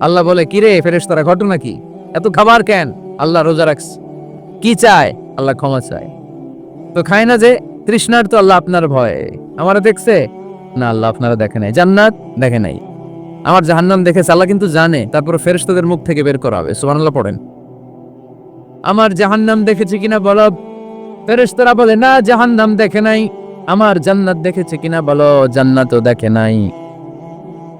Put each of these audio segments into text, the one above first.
আল্লাহ বলে কিরে ফেরেশতারা, ঘটনা কি? এত খাবার কেন? আল্লাহ রোজা রাখছে। কি চায়? আল্লাহ ক্ষমা চায়। তো খায় না যে, তৃষ্ণার তো আল্লাহ আপনার ভয়। আমারা দেখছে। না, আল্লাহ আপনারা দেখে নাই। জান্নাত দেখে নাই। আমার জাহান্নাম দেখেছে, আল্লাহ কিন্তু জানে। তারপর ফেরেশতাদের মুখ থেকে বের করা হবে। সুবহানাল্লাহ, পড়েন। আমার জাহান্নাম দেখেছে কিনা বলো। ফেরেশতারা বলে, না, জাহান্নাম দেখে নাই। আমার জান্নাত দেখেছে কিনা বলো। জান্নাতও দেখে নাই।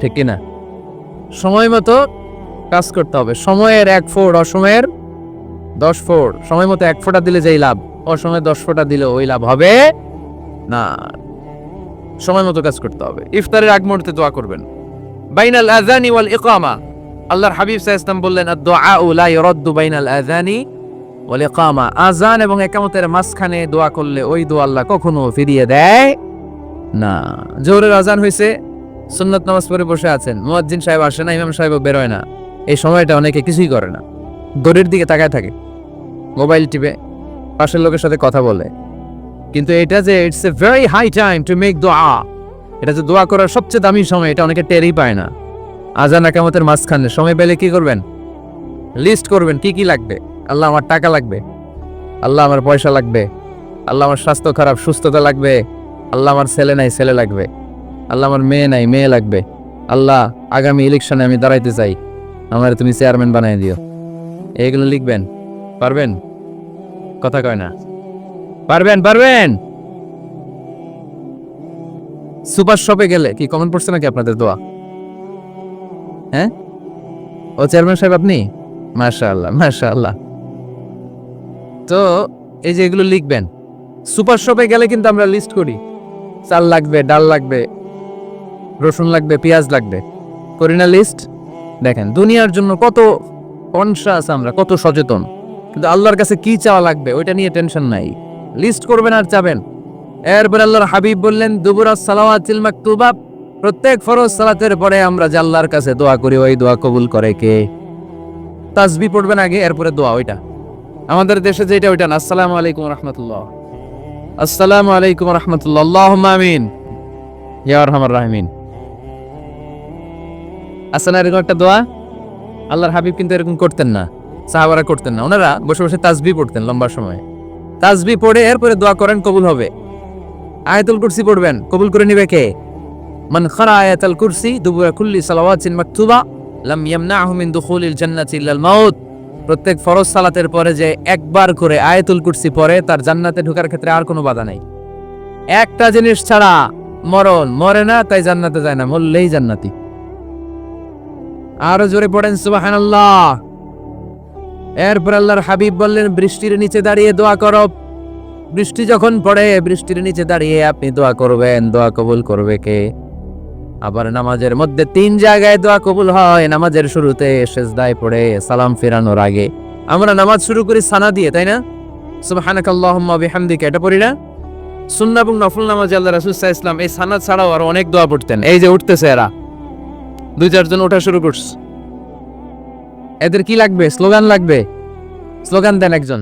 ঠিক কিনা? সময় মতো কাজ করতে হবে। সময়ের এক ফোড়, অসময়ের দশ ফোড়। সময় মতো এক ফোঁটা দিলে যেই লাভ অসময়ে দশ ফোঁটা দিলে ওই লাভ হবে না। সময় মতো কাজ করতে হবে। ইফতারের আগ মুহূর্তে দোয়া করবেন। বাইনাল আযানি ওয়াল ইকামা। আল্লাহর হাবিব আলাইহি ওয়াসাল্লাম বললেন আদ-দুআ লা ইরাদ্দু বাইনাল আযানি ওয়াল ইকামা। আযান এবং ইকামতের মাঝখানে দোয়া করলে ওই দোয়া আল্লাহ কখনো ফিরিয়ে দেয় না। জোহরের আজান হয়েছে সুন্নত নামাজ পড়ে বসে আছেন। মুয়াজ্জিন সাহেব আসে না, ইমাম সাহেব বেরোয় না। এই সময়টা অনেকে কিছুই করে না। দড়ির দিকে তাকায় থাকে। মোবাইল টিপে পাশের লোকের সাথে কথা বলে। কিন্তু এটা যে it's a very high time to make দোয়া এটা যে দোয়া করার সবচেয়ে দামি সময়, এটা অনেকে টেরই পায় না। আজান একামতের মাঝখানে সময় পেলে কি করবেন? লিস্ট করবেন, কি কি লাগবে? আল্লাহ আমার টাকা লাগবে। আল্লাহ আমার পয়সা লাগবে। আল্লাহ আমার স্বাস্থ্য খারাপ, সুস্থতা লাগবে। আল্লাহ আমার ছেলে নাই, ছেলে লাগবে। আল্লাহ আমার মেয়ে নাই, মেয়ে লাগবে। আল্লাহ আগামী ইলেকশনে আমি দাঁড়াইতে চাই। আমার তুমি চেয়ারম্যান বানাই দিও। এইগুলো লিখবেন। পারবেন? কথা কয় না। পারবেন পারবেন? সুপার শপে গেলে কি কমন পড়ছে নাকি আপনাদের দোয়া? হ্যাঁ? ও চেয়ারম্যান সাহেব আপনি? মাশা আল্লাহ মাশা আল্লাহ তো এই যে এগুলো লিখবেন। সুপার শপে গেলে কিন্তু আমরা লিস্ট করি। চাল লাগবে, ডাল লাগবে রসুন লাগবে, পেঁয়াজ লাগবে। করি না লিস্ট দেখেন, দুনিয়ার জন্য কত কনসাস আমরা, কত সচেতন। কিন্তু আল্লাহর কাছে কি চাওয়া লাগবে, ওইটা নিয়ে টেনশন নাই। লিস্ট করবেন আর চাবেন। এরপর আল্লাহর হাবিব বললেন, দুবুরা সালাওয়াতিল মাকতুবা। প্রত্যেক ফরজ সালাতের পরে আমরা যে আল্লাহর কাছে দোয়া করি, ওই দোয়া কবুল করে কে? তাসবি পড়বেন আগে, এরপরে দোয়া, ওইটা। আমাদের দেশে যেটা, ওইটা না। আসসালামু আলাইকুম রহমতুল্লাহ। আসসালামু আলাইকুম রহমতুল্লাহ। আল্লাহুম্মা আমিন। ইয়া আরহামার রাহিমিন। আসসালাম এরকম একটা দোয়া? আল্লাহর হাবিব কিন্তু এরকম করতেন না, সাহাবারা করতেন না। ওনারা বসে বসে তাসবি পড়তেন লম্বা সময়। তাজবি পড়ে এরপরে দোয়া করেন, কবুল হবে। আয়াতুল কুরসি পড়বেন, কবুল করে নিবে কে? মান খারা আয়াতুল কুরসি দুবুরা কুল্লি সালাওয়াতিন মাকতুবা, লাম ইয়ামনাহু মিন দুখুলিল জান্নাতি ইল্লাল মাউত। প্রত্যেক ফরজ সালাতের পরে যে একবার করে আয়াতুল কুরসি পড়ে, তার জান্নাতে ঢোকার ক্ষেত্রে আর কোনো বাধা নাই। একটা জিনিস ছাড়া মরণ মরে না, তাই জান্নাতে যায় না, মরলেই জান্নাতি। আরও জোরে পড়েন, সুবহানাল্লাহ। এরপর আল্লাহর হাবিব বললেন, বৃষ্টির নিচে দাঁড়িয়ে দোয়া করো। বৃষ্টি যখন পড়ে, বৃষ্টির নিচে দাঁড়িয়ে আপনি দোয়া করবেন। দোয়া কবুল করবে কে? আবার নামাজের মধ্যে তিন জায়গায় দোয়া কবুল হয়। নামাজের শুরুতে সেজদায় পড়ে, সালাম ফেরানোর আগে। আমরা নামাজ শুরু করি সানা দিয়ে, তাই না? সুবহানাকাল্লাহুম্মা বিহামদিকা, এটা পড়ি না? সুন্নাহ এবং নফল নামাজ আল্লাহ রাসূল আলাইহি এই সানা ছাড়াও আরও অনেক দোয়া পড়তেন। এই যে উঠতেছে এরা। দুই চারজন ওঠা শুরু করছে। এদের কি লাগবে? স্লোগান লাগবে? স্লোগান দেন একজন।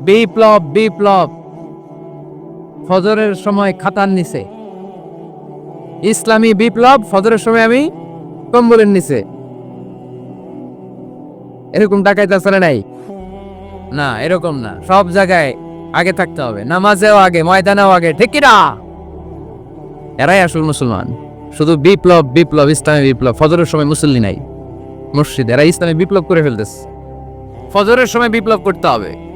বিপ্লব বিপ্লব। ফজরের সময় খাতার নিচে। ইসলামী বিপ্লব, ফজরের সময় আমি কম্বলের নিচে। এরকম ডাকাইতে আসলে নাই? না, এরকম না। সব জায়গায় আগে থাকতে হবে। নামাজেও আগে, ময়দানেও আগে, ঠিক কিনা? এরাই আসল মুসলমান। শুধু বিপ্লব বিপ্লব, ইসলামী বিপ্লব। ফজরের সময় মুসল্লি নাই। মসজিদ এরা ইসলামী বিপ্লব করে ফেলতেছে। ফজরের সময় বিপ্লব করতে হবে।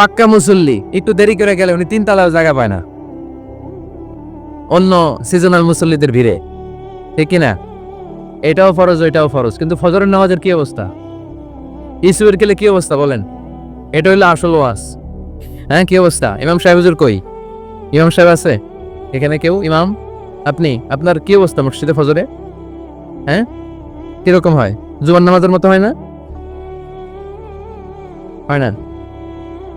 পাক্কা মুসল্লি, একটু দেরি করে গেলে উনি তিন তালাও জায়গা পায় না। অন্য সিজনাল মুসল্লিদের ভিড়ে। ঠিক কি না? এটাও ফরজ, ওইটাও ফরজ। কিন্তু ফজরের নামাজের কি অবস্থা? ইসুয়ের গেলে কি অবস্থা বলেন? এটা হইল আসল ওয়াজ। হ্যাঁ কি অবস্থা? ইমাম সাহেব হুজুর কই? ইমাম সাহেব আছে? এখানে কেউ? ইমাম? আপনি? আপনার কি অবস্থা মসজিদে ফজরে? হ্যাঁ? কীরকম হয়? জুমার নামাজের মতো হয় না? হয় না।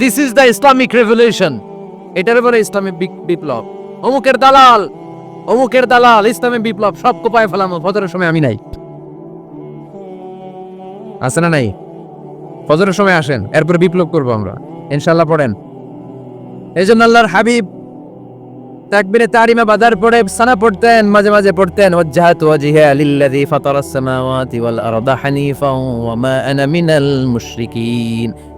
This is the Islamic revolution এটার পরে ইসলামিক বিপ্লব। অমুকের দালাল অমুকের দালাল ইসলামিক বিপ্লব, সব কোপায় ফেলামো ফজরের সময় আমি নাই। আছে না নাই? ফজরের সময় আসেন, এরপর বিপ্লব করব আমরা। ইনশাল্লাহ পড়েন। এই জন্য আল্লাহর হাবিব তাকবিরে তারিমা বাদার পড়ে, সানা পড়তেন, মাঝে মাঝে পড়তেন, ওয়াজ্জাহাত ওয়াজহিয়া লিল্লাযী ফাতারাস সামাওয়াতি ওয়াল আরদা হানিফাও ওয়া মা আনা মিনাল মুশরিকিন।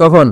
কখন?